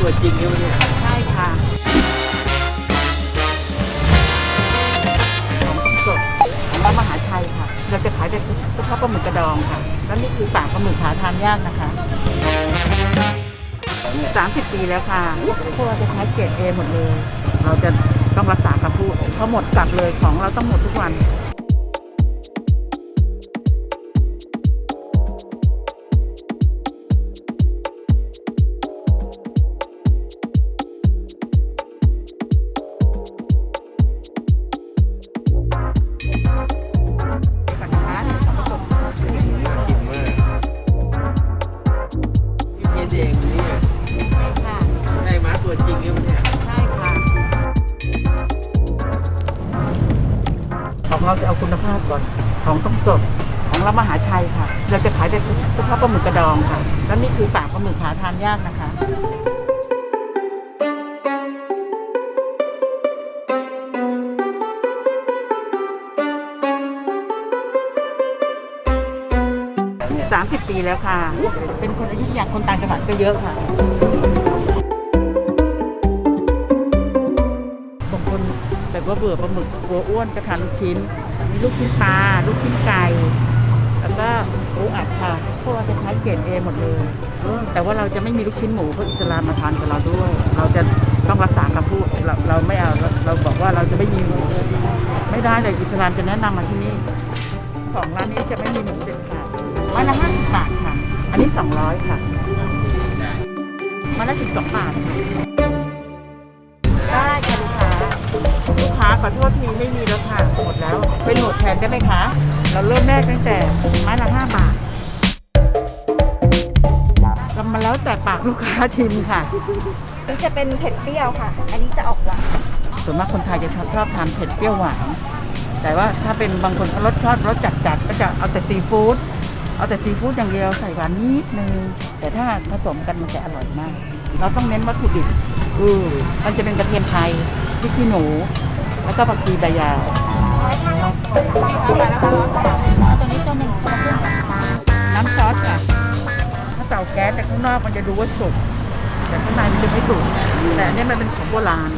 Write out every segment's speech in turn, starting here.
ตัวจริงใช่ไหมเนี่ยใช่ค่ะของต้มสดของเรานมหาชัยค่ะ เราจะขายแต่เฉพาะปลาหมึกกระดองค่ะ แล้วนี่คือปากปลาหมึกหาทานยากนะคะ 30 ปีแล้วค่ะพวกเราจะใช้เกรดเอหมดเลย เราจะต้องรักษาคำพูดเพราะหมดกลับเลยของเราต้องหมดทุกวัน ของเราจะเอาคุณภาพก่อน ของต้องสด ของเรามหาชัยค่ะ เราจะขายแต่เฉพาะปลาหมึกกระดองค่ะ แล้วนี่คือปากปลาหมึกหาทานยากนะคะ30 ปีแล้วค่ะ เป็นคนอายุทยาคนต่างจังหวัดก็เยอะค่ะ ว่าเบื่อปลาหมึกกลัวอ้วนก็ทานลูกชิ้น มีลูกชิ้นปลาลูกชิ้นไก่ แล้วก็ปูอัดค่ะพวกเราจะใช้เกรดเอหมดเลย แต่ว่าเราจะไม่มีลูกชิ้นหมูเพราะอิสลามมาทานกับเราด้วย เราจะต้องรักษาคำพูดเราเราไม่เอาเราบอกว่าเราจะไม่มีหมูไม่ได้เลยอิสลามจะแนะนำมาที่นี่ของร้านนี้จะไม่มีหมูเด็ดขาดม้ละห้าสิบบาทค่ะ อันนี้สองร้อยค่ะมาละสิบสองบาทค่ะได้ค่ะลูกค้า ขอโทษทีไม่มีแล้วค่ะหมดแล้ว เป็นหมดแทนได้ไหมคะ เราเริ่มแรกตั้งแต่ไม้ละห้าบาทก็มาแล้วแต่ปากลูกค้าชิมค่ะ นี่จะเป็นเผ็ดเปรี้ยวค่ะ อันนี้จะออกหวานส่วนมากคนไทยจะชอบชอบทานเผ็ดเปรี้ยวหวาน แต่ว่าถ้าเป็นบางคนเขารสชอบรสจัดจัดๆก็จะเอาแต่ซีฟู้ด เอาแต่ซีฟู้ดอย่างเดียวใส่หวานนิดนึง แต่ถ้าผสมกันมันจะอร่อยมาก เราต้องเน้นวัตถุดิบอือมันจะเป็นกระเทียมไทยพริกขี้หนู แล้วก็ผักชีใบยาวน้ำซอสค่ะ ถ้าเตาแก๊สแต่ข้างนอกมันจะดูว่าสุก แต่ข้างในมันจะไม่สุก แต่อันนี้มันเป็นของโบราณ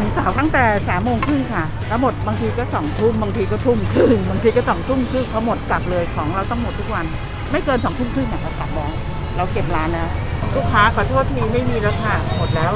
จันทร์ถึงเสาร์ตั้งแต่สามโมงครึ่งค่ะ แล้วหมดบางทีก็สองทุ่มบางทีก็ทุ่มครึ่งบางทีก็สองทุ่มครึ่งเขาหมดกลับเลยของเราต้องหมดทุกวัน ไม่เกินสองทุ่มครึ่งอะเรากลับแล้วเราเก็บร้านแล้วลูกค้าขอโทษทีไม่มีแล้วค่ะ หมดแล้ว